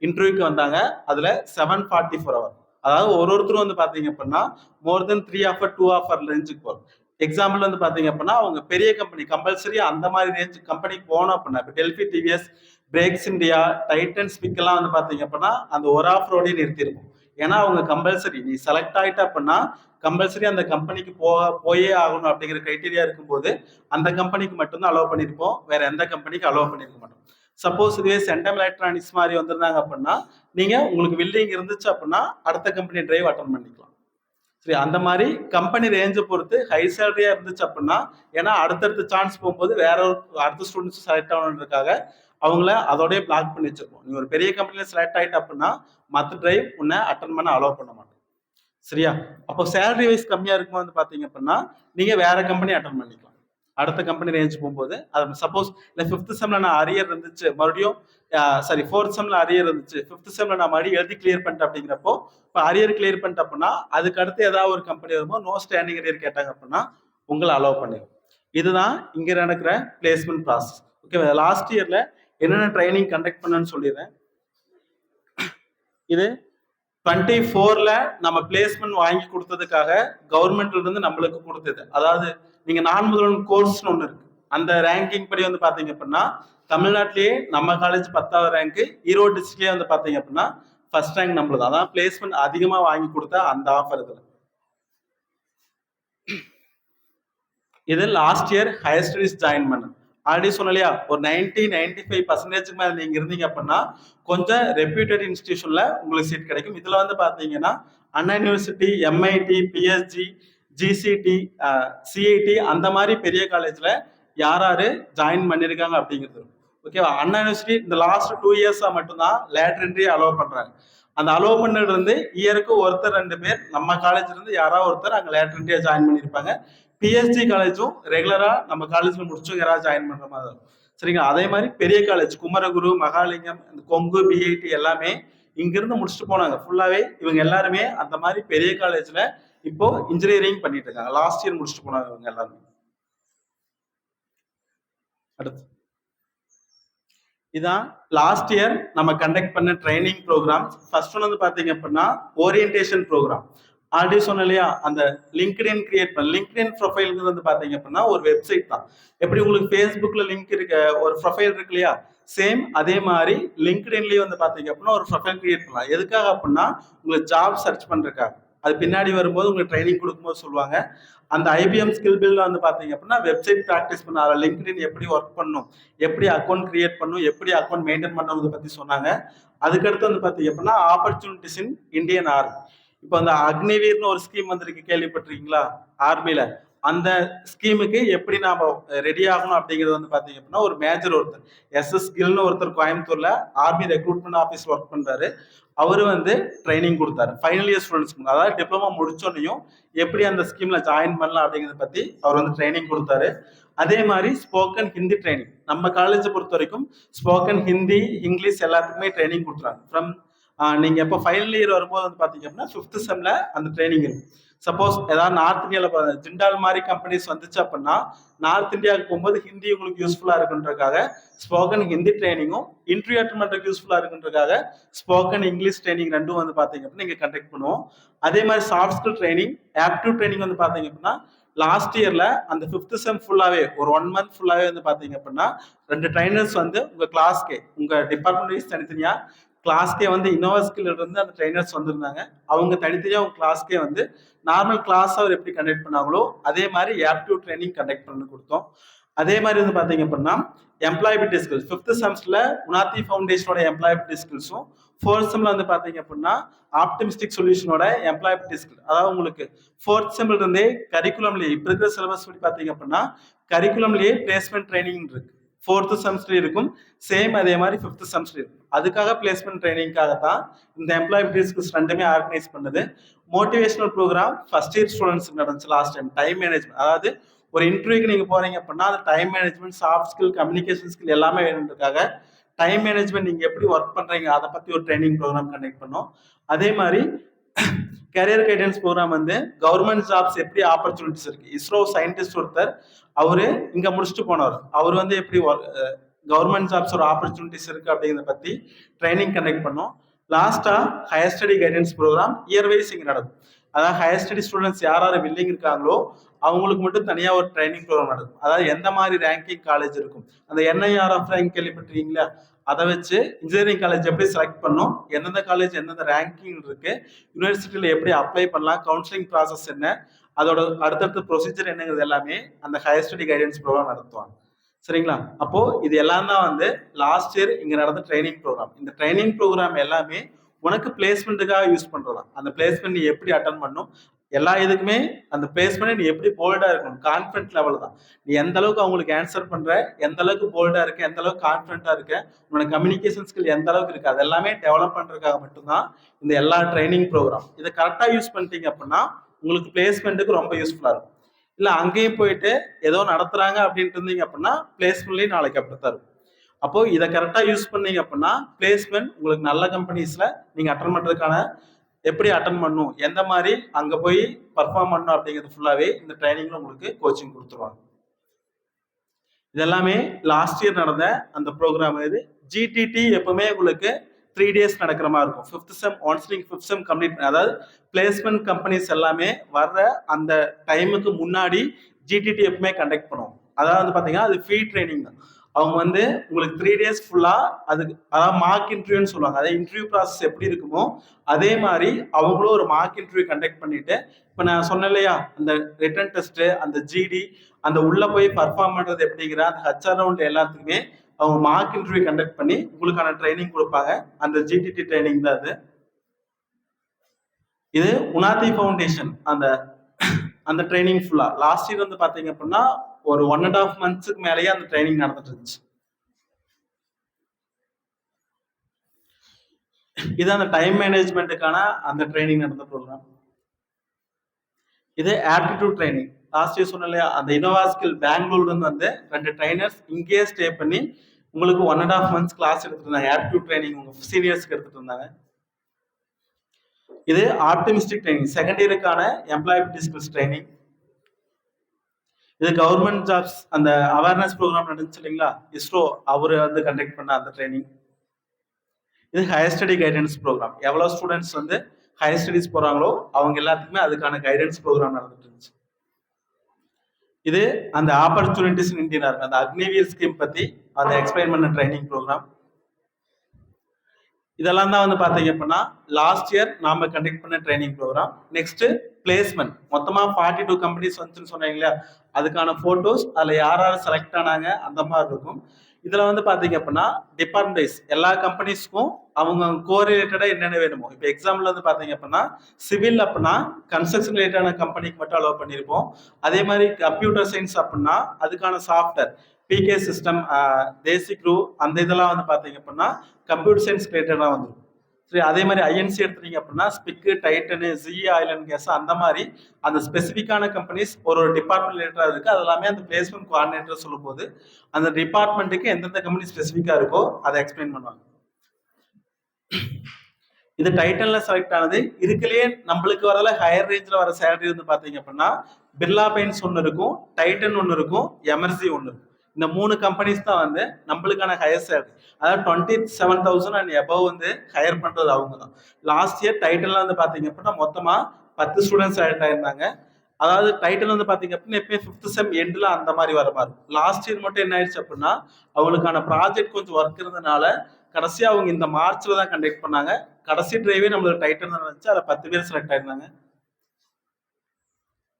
இன்டர்வியூக்கு வந்தாங்க. அதுல செவன் ஃபார்ட்டி ஃபோர் ஹவர் அதாவது ஒரு ஒருத்தரும் வந்து பாத்தீங்க அப்படின்னா more then three offer two offer ரேஞ்சுக்கு போறோம். எக்ஸாம்பிள் வந்து பாத்தீங்க அப்படின்னா அவங்க பெரிய கம்பெனி கம்பல்சரி அந்த மாதிரி ரேஞ்ச் கம்பெனிக்கு போனோம் அப்படின்னா இப்போ Delphi TVS brakes India Titan SPIC எல்லாம் வந்து பாத்தீங்க அப்படின்னா அந்த ஒரு ஆஃபரோடய நிறுத்திருக்கும் ஏன்னா அவங்க கம்பல்சரி நீ செலக்ட் ஆகிட்ட அப்படின்னா கம்பல்சரி அந்த கம்பெனிக்கு போக போயே ஆகணும் அப்படிங்கிற கிரைட்டீரியா இருக்கும்போது அந்த கம்பெனிக்கு மட்டும்தான் அலோவ் பண்ணியிருப்போம் வேற எந்த கம்பெனிக்கு அலோவ் பண்ணியிருக்க மாட்டோம். சப்போஸ் இதுவே சென்டம் எலக்ட்ரானிக்ஸ் மாதிரி வந்திருந்தாங்க அப்படின்னா நீங்கள் உங்களுக்கு வில்லிங் இருந்துச்சு அப்படின்னா அடுத்த கம்பெனி டிரைவ் அட்டன் பண்ணிக்கலாம். சரி அந்த மாதிரி கம்பெனி ரேஞ்சை பொறுத்து ஹை சேலரியாக இருந்துச்சு அப்படின்னா ஏன்னா அடுத்தடுத்த சான்ஸ் போகும்போது வேற ஒரு அடுத்த ஸ்டூடெண்ட்ஸ் செலக்ட் ஆகணுன்றதுக்காக அவங்கள அதோடய பிளாக் பண்ணி வச்சிருப்போம். நீ ஒரு பெரிய கம்பெனியில் செலக்ட் ஆகிட்டு அப்படின்னா மற்ற டிரைவ் உன்னை அட்டன் பண்ண அலோவ் பண்ண மாட்டோம் சரியா? அப்போ சேலரி வைஸ் கம்மியாக இருக்கும்போது வந்து பாத்தீங்க அப்படின்னா நீங்கள் வேற கம்பெனி அட்டன் பண்ணிக்கலாம். அடுத்த கம்பெனி ரேஞ்ச் போகும்போது அது சப்போஸ் இல்லை ஃபிஃப்த் செம்ல நான் அரியர் இருந்துச்சு மறுபடியும் சாரி ஃபோர்த் செம்ல அரியர் இருந்துச்சு ஃபிஃப்த் செம்ல நான் மறுபடியும் எழுதி கிளியர் பண்ணிட்டேன் அப்படிங்கிறப்போ இப்போ அரியர் கிளியர் பண்ணிட்டேன் அப்படின்னா அதுக்கு அடுத்து ஏதாவது ஒரு கம்பெனி வரும்போது நோ ஸ்டாண்டிங் அரியர் கேட்டாங்க அப்படின்னா உங்களை அலோவ் பண்ணிடும் இதுதான் இங்க நடக்கிற பிளேஸ்மெண்ட் ப்ராசஸ் ஓகே லாஸ்ட் இயர்ல என்னென்ன ட்ரைனிங் கண்டக்ட் பண்ணேன்னு சொல்லிடுறேன். இது டுவெண்ட்டி ஃபோர்ல நம்ம பிளேஸ்மெண்ட் வாங்கி கொடுத்ததுக்காக கவர்மெண்ட்ல இருந்து நம்மளுக்கு கொடுத்தது. அதாவது நீங்க நான் முதல்வன் கோர்ஸ்னு ஒன்று இருக்கு. அந்த ரேங்கிங் படி வந்து பாத்தீங்க அப்படின்னா தமிழ்நாட்டிலேயே நம்ம காலேஜ் பத்தாவது ரேங்க் ஈரோடு டிஸ்ட்ரிக்ட்லேயே வந்து பாத்தீங்க அப்படின்னா ஃபர்ஸ்ட் ரேங்க் நம்மளது அதான் பிளேஸ்மெண்ட் அதிகமா வாங்கி கொடுத்த அந்த ஆஃபர் இதுல. இது last year higher studies join பண்ண ஆல்ரெடி சொன்னலையா ஒரு நைன்டி நைன்டி ஃபைவ் பர்சன்டேஜ்க்கு மேலே நீங்கள் இருந்தீங்க அப்படின்னா கொஞ்சம் ரெப்யூட்டட் இன்ஸ்டியூஷனில் உங்களுக்கு சீட் கிடைக்கும். இதில் வந்து பார்த்தீங்கன்னா அண்ணா யூனிவர்சிட்டி எம்ஐடி பிஎஸ்ஜி ஜிசிடி சிஐடி அந்த மாதிரி பெரிய காலேஜில் யார் யார் ஜாயின் பண்ணியிருக்காங்க அப்படிங்கிறது. ஓகேவா அண்ணா யூனிவர்சிட்டி இந்த லாஸ்ட் டூ இயர்ஸாக மட்டும்தான் லேட்டர் என்ட்ரி அலோவ் பண்ணுறாங்க அந்த அலோவ் பண்ணது இருந்து இயருக்கு ஒருத்தர் ரெண்டு பேர் நம்ம காலேஜ்லேருந்து யாராவது ஒருத்தர் அங்கே லேட்டர் என்ட்ரியாக ஜாயின் பண்ணியிருப்பாங்க பிஎஸ்டி காலேஜும் ரெகுலரா நம்ம காலேஜ்ல முடிச்சவங்க யாராவது ஜாயின் பண்ற மாதிரி இருக்கும். சரிங்களா? அதே மாதிரி பெரிய காலேஜ் குமரகுரு மகாலிங்கம் இந்த கொங்கு பிஐடி எல்லாமே இங்கிருந்து முடிச்சுட்டு போனாங்க. ஃபுல்லாவே இவங்க எல்லாருமே அந்த மாதிரி பெரிய காலேஜ்ல இப்போ இன்ஜினியரிங் பண்ணிட்டு இருக்காங்க. லாஸ்ட் இயர் முடிச்சுட்டு போனாங்க இவங்க எல்லாருமே. அடுத்து. இதான் லாஸ்ட் இயர் நம்ம கண்டக்ட் பண்ண ட்ரைனிங் ப்ரோக்ராம் ஃபர்ஸ்ட் ஒன் வந்து பாத்தீங்க அப்படின்னா ஓரியன்டேஷன் ப்ரோக்ராம் ஆல்ரெடி சொன்ன இல்லையா? அந்த லிங்க்டின் கிரியேட் பண்ண லிங்க்டின் ப்ரொஃபைல் வந்து பார்த்தீங்க அப்படின்னா ஒரு வெப்சைட் தான். எப்படி உங்களுக்கு ஃபேஸ்புக்ல லிங்க் இருக்க ஒரு ப்ரொஃபைல் இருக்கு இல்லையா? சேம் அதே மாதிரி லிங்க்டின்லேயே வந்து பார்த்தீங்க அப்படின்னா ஒரு ப்ரொஃபைல் கிரியேட் பண்ணலாம். எதுக்காக அப்படின்னா உங்களுக்கு ஜாப் சர்ச் பண்ணுறக்காக அது பின்னாடி வரும்போது உங்களுக்கு ட்ரைனிங் கொடுக்கும்போது சொல்லுவாங்க. அந்த ஐபிஎம் ஸ்கில் பில்ல வந்து பார்த்தீங்க அப்படின்னா வெப்சைட் ப்ராக்டிஸ் பண்ண அதில் லிங்க்டின் எப்படி ஒர்க் பண்ணும் எப்படி அக்கௌண்ட் கிரியேட் பண்ணும் எப்படி அக்கௌண்ட் மெயின்டைன் பண்ணுறதை பற்றி சொன்னாங்க. அதுக்கடுத்து வந்து பார்த்தீங்க அப்படின்னா ஆப்பர்ச்சுனிட்டிஸ் இன் இந்தியன் ஆர்மி இப்போ அந்த அக்னிவீர்னு ஒரு ஸ்கீம் வந்திருக்கு கேள்விப்பட்டிருக்கீங்களா? ஆர்மியில அந்த ஸ்கீமுக்கு எப்படி நாம ரெடி ஆகணும் அப்படிங்கிறது வந்து பாத்தீங்க அப்படின்னா ஒரு மேஜர் ஒருத்தர் எஸ்எஸ் கில்னு ஒருத்தர் கோயம்புத்தூர்ல ஆர்மி ரெக்ரூட்மெண்ட் ஆஃபீஸ் ஒர்க் பண்றாரு. அவரு வந்து ட்ரைனிங் கொடுத்தாரு. ஃபைனல் இயர் ஸ்டூடெண்ட்ஸ்க்கு அதாவது டிப்ளமா முடிச்சோன்னையும் எப்படி அந்த ஸ்கீம்ல ஜாயின் பண்ணலாம் அப்படிங்கிறத பத்தி அவர் வந்து ட்ரைனிங் கொடுத்தாரு. அதே மாதிரி ஸ்போக்கன் ஹிந்தி ட்ரைனிங் நம்ம காலேஜை பொறுத்த வரைக்கும் ஸ்போக்கன் ஹிந்தி இங்கிலீஷ் எல்லாத்துக்குமே ட்ரைனிங் கொடுத்துறாங்க ஃப்ரம் நீங்க எப்போ ஃபைனல் இயர் வரும்போது வந்து பாத்தீங்க அப்படின்னா ஃபிஃப்த் செம்ல அந்த ட்ரைனிங் இருக்கும் சப்போஸ் ஏதாவது நார்த் இந்தியாவில் ஜிண்டால் மாதிரி கம்பெனிஸ் வந்துச்சு அப்படின்னா நார்த் இந்தியாவுக்கு போகும்போது ஹிந்தி உங்களுக்கு யூஸ்ஃபுல்லா இருக்குன்றக்காக ஸ்போக்கன் ஹிந்தி ட்ரைனிங்கும் இன்டர்வியூ அட்டன் யூஸ்ஃபுல்லா இருக்குன்றதுக்காக ஸ்போக்கன் இங்கிலீஷ் ட்ரைனிங் ரெண்டும் வந்து பாத்தீங்க அப்படின்னா நீங்கள் கண்டக்ட் பண்ணுவோம். அதே மாதிரி சாஃப்ட் ஸ்கில் ட்ரைனிங் ஆப்டிவ் ட்ரைனிங் வந்து பாத்தீங்க அப்படின்னா லாஸ்ட் இயர்ல அந்த ஃபிஃப்த் செம் ஃபுல்லாவே ஒரு ஒன் மந்த் ஃபுல்லாவே வந்து பாத்தீங்க அப்படின்னா ரெண்டு ட்ரைனர்ஸ் வந்து உங்க கிளாஸ்க்கே உங்க டிபார்ட்மெண்ட் வைஸ் தனித்தனியா கிளாஸ்க்கே வந்து இருந்து அந்த ட்ரைனர்ஸ் வந்திருந்தாங்க. அவங்க தனித்தனியாக அவங்க கிளாஸ்க்கே வந்து நார்மல் கிளாஸ் அவர் எப்படி கண்டக்ட் பண்ணாங்களோ அதே மாதிரி ஆப்டியூட் ட்ரைனிங் கண்டக்ட் பண்ணி கொடுத்தோம். அதே மாதிரி வந்து பார்த்தீங்க அப்படின்னா எம்ப்ளாயபிலிட்டி ஸ்கில்ஸ் ஃபிஃப்த் செம்ஸ்ல உனாத்தி ஃபவுண்டேஷனோட எம்ப்ளாயபிலிட்டி ஸ்கில்ஸும் ஃபோர்த் செம்ல வந்து பார்த்தீங்க அப்படின்னா ஆப்டிமிஸ்டிக் சொல்யூஷனோட எம்ப்ளாயபிலிட்டி ஸ்கில் அதாவது உங்களுக்கு ஃபோர்த் செம்ல இருந்தே கரிக்குலம்லேயே இப்போ இருக்கிற சிலபஸ் படி பார்த்தீங்க அப்படின்னா கரிக்குலம்லேயே பிளேஸ்மெண்ட் ட்ரைனிங் இருக்கு. ஃபோர்த்து செமஸ்டர் இருக்கும். சேம் அதே மாதிரி ஃபிஃப்த் செமஸ்டர் இருக்கும். அதுக்காக பிளேஸ்மெண்ட் ட்ரைனிங்காக தான் இந்த எம்ப்ளாயபிலிட்டி ரெண்டுமே ஆர்கனைஸ் பண்ணுது. மோட்டிவேஷனல் ப்ரோக்ராம் ஃபர்ஸ்ட் இயர் ஸ்டூடெண்ட்ஸ்க்கு நடந்துச்சு லாஸ்ட் டைம் டைம் மேனேஜ்மெண்ட் அதாவது ஒரு இன்டர்வியூக்கு நீங்கள் போகிறீங்க அப்படின்னா அது time management soft skill communication skill எல்லாமே வேணுன்றதுக்காக டைம் மேனேஜ்மெண்ட் நீங்கள் எப்படி ஒர்க் பண்ணுறீங்க அதை பற்றி ஒரு ட்ரைனிங் ப்ரோக்ராம் கண்டக்ட் பண்ணோம் அதே மாதிரி கரியர் கைடன்ஸ் ப்ரோக்ராம் வந்து கவர்மெண்ட் ஜாப்ஸ் எப்படி ஆப்பர்ச்சுனிட்டிஸ் இருக்கு? இஸ்ரோ சயின்டிஸ்ட் ஒருத்தர் அவரு இங்க முடிச்சுட்டு போனவர் அவர் வந்து எப்படி கவர்மெண்ட் ஜாப்ஸ் ஒரு ஆப்பர்ச்சுனிட்டிஸ் இருக்கு அப்படிங்கிறத பத்தி ட்ரைனிங் கண்டக்ட் பண்ணோம். லாஸ்டா higher study guidance program year wise இங்க நடக்கும் அதாவது ஹையர் ஸ்டடி ஸ்டூடெண்ட்ஸ் யார் யார் வில்லிங் இருக்காங்களோ அவங்களுக்கு மட்டும் தனியா ஒரு ட்ரைனிங் ப்ரோக்ராம் நடக்கும். அதாவது எந்த மாதிரி ரேங்கிங் காலேஜ் இருக்கும்? அந்த என்ஐஆர்எஃப் ரேங்க் கேள்விப்பட்டிருக்கீங்களா? அதை வச்சு இன்ஜினியரிங் காலேஜ் எப்படி செலக்ட் பண்ணும் எந்தெந்த காலேஜ் எந்தெந்த ரேங்கிங் இருக்கு யூனிவர்சிட்டியில எப்படி அப்ளை பண்ணலாம் கவுன்சிலிங் ப்ராசஸ் என்ன அதோட அடுத்தடுத்த ப்ரொசீஜர் என்னங்கிறது எல்லாமே அந்த ஹையர் ஸ்டடி கைடன்ஸ் ப்ரோக்ராம் நடத்துவாங்க. சரிங்களா? அப்போ இது எல்லாம் தான் வந்து லாஸ்ட் இயர் இங்க நடந்த ட்ரைனிங் ப்ரோக்ராம் இந்த ட்ரைனிங் ப்ரோக்ராம் எல்லாமே உனக்கு பிளேஸ்மெண்ட்டுக்காக யூஸ் பண்றதா. அந்த பிளேஸ்மெண்ட் நீ எப்படி அட்டன் பண்ணும் எல்லா இதுக்குமே அந்த பிளேஸ்மெண்ட் நீ எப்படி போல்டா இருக்கணும்? கான்ஃபிடென்ட் லெவல் தான். நீ எந்த அளவுக்கு அவங்களுக்கு ஆன்சர் பண்ற எந்த அளவுக்கு போல்டா இருக்க எந்த அளவுக்கு கான்ஃபிடண்டா இருக்க உன்னோட கம்யூனிகேஷன் ஸ்கில் எந்த அளவுக்கு இருக்கு அது எல்லாமே டெவலப் பண்றதுக்காக மட்டும்தான் இந்த எல்லா ட்ரைனிங் ப்ரோக்ராம் இதை கரெக்டா யூஸ் பண்ணிட்டீங்க அப்படின்னா உங்களுக்கு பிளேஸ்மெண்ட்டுக்கு ரொம்ப யூஸ்ஃபுல்லா இருக்கும். இல்ல அங்கேயும் போயிட்டு ஏதோ நடத்துறாங்க அப்படின்ட்டு இருந்தீங்க அப்படின்னா பிளேஸ்மெண்ட்லயும் நாளைக்கு அப்படித்தான் இருக்கும். அப்போ இதை கரெக்டா யூஸ் பண்ணீங்க அப்படின்னா பிளேஸ்மெண்ட் உங்களுக்கு நல்ல கம்பெனிஸ்ல நீங்க அட்டன் பண்றதுக்கான எப்படி அட்டன் பண்ணும் எந்த மாதிரி அங்க போய் பர்ஃபார்ம் பண்ணும் அப்படிங்கிறது ஃபுல்லாவே இந்த ட்ரைனிங்ல உங்களுக்கு கோச்சிங் கொடுத்துருவாங்க. இதெல்லாமே லாஸ்ட் இயர் நடந்த அந்த ப்ரோக்ராம் இது ஜிடிடி எப்பவுமே உங்களுக்கு த்ரீ டேஸ் நடக்கிற மாதிரி இருக்கும். Fifth sem once fifth sem complete அதாவது பிளேஸ்மெண்ட் கம்பெனிஸ் எல்லாமே வர்ற அந்த டைமுக்கு முன்னாடி ஜிடிடி எப்பவுமே கண்டக்ட் பண்ணுவோம் அதாவது வந்து பார்த்தீங்கன்னா அது ஃப்ரீ ட்ரைனிங் தான். அவங்க வந்து உங்களுக்கு த்ரீ டேஸ் ஃபுல்லாக அதுக்கு அதாவது மார்க் இன்டர்வியூன்னு சொல்லுவாங்க. அதாவது இன்டர்வியூ ப்ராசஸ் எப்படி இருக்குமோ அதே மாதிரி அவங்களும் ஒரு மார்க் இன்டர்வியூ கண்டக்ட் பண்ணிட்டு இப்போ நான் சொன்னேன் இல்லையா அந்த ரிட்டன் டெஸ்ட்டு அந்த ஜிடி அந்த உள்ளே போய் பர்ஃபார்ம் பண்ணுறது எப்படிங்கிற அந்த ஹச்ஆர் ரவுண்ட் எல்லாத்துக்குமே அவங்க மார்க் இன்டர்வியூ கண்டக்ட் பண்ணி உங்களுக்கான ட்ரைனிங் கொடுப்பாங்க. அந்த ஜிடிடி ட்ரைனிங் தான் அது. இது உனாதி ஃபவுண்டேஷன் அந்த அந்த ட்ரைனிங் ஃபுல்லா லாஸ்ட் இயர் வந்து பாத்தீங்க அப்படின்னா ஒரு ஒன் அண்ட் ஆஃப் மந்த்ஸுக்கு மேலேயே அந்த ட்ரைனிங் நடந்துட்டு இருந்துச்சு. இது அந்த டைம் மேனேஜ்மெண்ட்டுக்கான அந்த ட்ரைனிங் நடந்த ப்ரோக்ராம் இது ஆப்டிடியூட் ட்ரைனிங் லாஸ்ட் இயர் சொன்ன அந்த இனோவா ஸ்கில் பெங்களூர்ல இருந்து வந்து ரெண்டு ட்ரைனர்ஸ் இங்கேயே ஸ்டே பண்ணி உங்களுக்கு one and half months class எடுத்துட்டு இருந்தாங்க. ஆப்டிடியூட் ட்ரைனிங் உங்க சீனியர்ஸ்க்கு எடுத்துட்டு இருந்தாங்க. இது ஆப்டிமிஸ்டிக் ட்ரைனிங் செகண்ட் இயருக்கான எம்ப்ளாயபிலிட்டி ஸ்கில்ஸ் ட்ரைனிங் இது கவர்மெண்ட் ஜாப்ஸ் அந்த அவேர்னஸ் ப்ரோக்ராம் நடந்துச்சு இல்லைங்களா? இஸ்ரோ அவர் வந்து கண்டக்ட் பண்ண அந்த ட்ரைனிங் இது ஹையர் ஸ்டடி கைடன்ஸ் ப்ரோக்ராம் எவ்வளோ ஸ்டூடெண்ட்ஸ் வந்து ஹையர் ஸ்டடிஸ் போகிறாங்களோ அவங்க எல்லாத்துக்குமே அதுக்கான கைடன்ஸ் ப்ரோக்ராம் நடந்துட்டு இருந்துச்சு. இது அந்த ஆப்பர்ச்சுனிட்டிஸ் இன் இந்தியன் ஆர்மி அந்த அக்னிவியர் ஸ்கீம் பற்றி அந்த எக்ஸ்பிளைன் பண்ண ட்ரைனிங் ப்ரோக்ராம் இதெல்லாம் தான் வந்து பார்த்தீங்க அப்படின்னா லாஸ்ட் இயர் நாம கண்டக்ட் பண்ண ட்ரைனிங் ப்ரோக்ராம் நெக்ஸ்ட் பிளேஸ்மெண்ட் மொத்தமாக ஃபார்ட்டி டூ கம்பெனிஸ் வந்துச்சுன்னு சொன்னீங்க இல்லையா? அதுக்கான ஃபோட்டோஸ் அதில் யார் யார் செலக்ட் ஆனாங்க அந்த மாதிரி இருக்கும். இதுல வந்து பாத்தீங்க அப்படின்னா டிபார்ட்மெண்ட் வைஸ் எல்லா கம்பெனிஸ்க்கும் அவங்க கோரிலேட்டடா என்னென்ன வேணுமோ. இப்போ எக்ஸாம்பிள் வந்து பாத்தீங்க அப்படின்னா சிவில் அப்படின்னா கன்ஸ்ட்ரக்ஷன் ரிலேட்டடான கம்பெனிக்கு மட்டும் அலோவ் பண்ணியிருப்போம் அதே மாதிரி கம்ப்யூட்டர் சயின்ஸ் அப்படின்னா அதுக்கான சாஃப்ட்வேர் பிகே சிஸ்டம் தேசி க்ரூ அந்த இதெல்லாம் வந்து பாத்தீங்க அப்படின்னா கம்ப்யூட்டர் சயின்ஸ் ரிலேட்டடாக வந்துருக்கும் சரி அதே மாதிரி ஐஎன்சி எடுத்துட்டீங்க அப்படின்னா ஸ்பிக்கு டைட்டனு ஜி ஆயிலன் கேஸ் அந்த மாதிரி அந்த ஸ்பெசிஃபிக்கான கம்பெனிஸ் ஒரு ஒரு டிபார்ட்மெண்ட் ரிலேட்டடாக இருக்குது அது எல்லாமே அந்த பிளேஸ்மெண்ட் கோஆர்டினேட்டர் சொல்லும்போது அந்த டிபார்ட்மெண்ட்டுக்கு எந்தெந்த கம்பெனி ஸ்பெசிஃபிக்காக இருக்கோ அதை எக்ஸ்பிளைன் பண்ணுவாங்க. இது டைட்டன்ல செலக்ட் ஆனது. இதுக்குள்ளேயே நம்மளுக்கு வரல ஹையர் ரேஞ்சில் வர சேலரி வந்து பார்த்தீங்க அப்படின்னா பிர்லா பெயின்ஸ் ஒன்று இருக்கும் டைட்டன் ஒன்று இருக்கும் எமர்சி ஒன்று இருக்கும். இந்த மூணு கம்பெனிஸ் தான் வந்து நம்மளுக்கான ஹையர் சேலரி அதாவது twenty seven thousand and above வந்து ஹையர் பண்ணுறது அவங்க தான் லாஸ்ட் இயர் டைட்டில் வந்து பார்த்தீங்க அப்படின்னா மொத்தமாக பத்து ஸ்டூடெண்ட்ஸ் செலக்ட் ஆயிருந்தாங்க. அதாவது டைட்டில் வந்து பார்த்தீங்க அப்படின்னா எப்பயும் ஃபிஃப்த் செம் எண்டில் அந்த மாதிரி வர மாதிரி. லாஸ்ட் இயர் மட்டும் என்ன ஆயிடுச்சு அப்படின்னா அவங்களுக்கான ப்ராஜெக்ட் கொஞ்சம் ஒர்க் இருந்ததுனால கடைசியாக அவங்க இந்த மார்ச்சில் தான் கண்டக்ட் பண்ணாங்க. கடைசி டிரைவே நம்மளுக்கு டைட்டில் தான் இருந்துச்சு அதில் பத்து பேர் செலக்ட் ஆயிருந்தாங்க.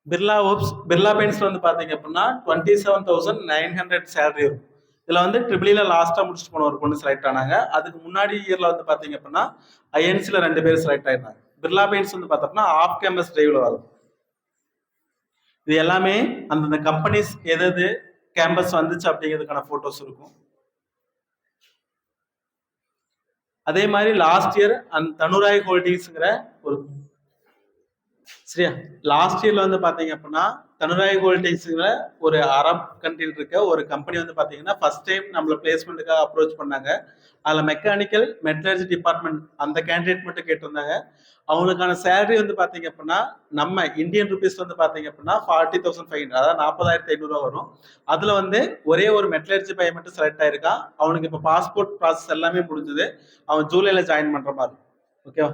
பிர்லா ஓப்ஸ் பிர்லா பெயின்ஸ் வந்து பாத்தீங்க அப்படின்னா twenty seven thousand nine hundred salary இருக்கும். இதுல வந்து ட்ரிபிளில e லாஸ்டா முடிச்சுட்டு போன ஒரு பொண்ணு செலக்ட் ஆனாங்க. அதுக்கு முன்னாடி இயர்ல வந்து பாத்தீங்க அப்படின்னா ஐஎன்சில ரெண்டு பேர் செலக்ட் ஆயிருந்தாங்க பிர்லா பெயின்ஸ் வந்து பார்த்தோம்னா ஆஃப் கேம்பஸ் டிரைவ்ல வரும். இது எல்லாமே அந்தந்த கம்பெனிஸ் எது கேம்பஸ் வந்துச்சு அப்படிங்கிறதுக்கான போட்டோஸ் இருக்கும். அதே மாதிரி லாஸ்ட் இயர் அந்த தனுராய் ஹோல்டிங்ஸ்ங்கிற ஒரு சரியா? லாஸ்ட் இயர்ல வந்து பாத்தீங்க அப்படின்னா தனுராய் ஹோல்டிங்ஸ்ல ஒரு அரப் கண்ட்ரியில் இருக்க ஒரு கம்பெனி வந்து பாத்தீங்கன்னா ஃபர்ஸ்ட் டைம் நம்மள பிளேஸ்மெண்ட்டுக்காக அப்ரோச் பண்ணாங்க. அதுல மெக்கானிக்கல் மெட்டலர்ஜி டிபார்ட்மெண்ட் அந்த கேண்டிடேட் மட்டும் கேட்டிருந்தாங்க. அவங்களுக்கான சேலரி வந்து பாத்தீங்க அப்படின்னா நம்ம இந்தியன் ருபீஸ் வந்து பாத்தீங்க அப்படின்னா ஃபார்ட்டி தௌசண்ட் ஃபைவ் ஹண்ட்ரட் அதாவது நாற்பதாயிரத்தி ஐநூறுரூவா வரும். அதுல வந்து ஒரே ஒரு மெட்டலர்ஜி பையன் மட்டும் செலக்ட் ஆயிருக்கான். அவனுக்கு இப்போ பாஸ்போர்ட் ப்ராசஸ் எல்லாமே முடிஞ்சது. அவன் ஜூலைல ஜாயின் பண்ற மாதிரி. ஓகேவா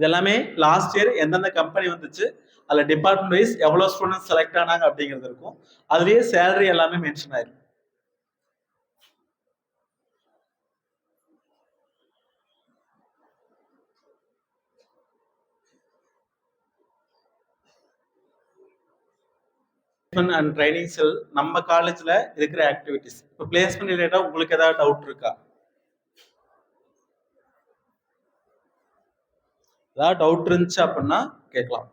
இது எல்லாமே லாஸ்ட் இயர் எந்தெந்த கம்பெனி வந்துச்சு அதில் டிபார்ட்மெண்ட் வைஸ் எவ்வளோ ஸ்டூடெண்ட்ஸ் செலக்ட் ஆனாங்க அப்படிங்கிறது இருக்கும். அதுலேயே சேலரி எல்லாமே மென்ஷன் ஆயிருக்கும் அண்ட் ட்ரைனிங் செல் நம்ம காலேஜில் இருக்கிற ஆக்டிவிட்டிஸ் இப்போ பிளேஸ்மெண்ட் ரிலேட்டாக உங்களுக்கு ஏதாவது டவுட் இருக்கா? ஏதாவது டவுட் இருந்துச்சு அப்படின்னா கேட்கலாம்.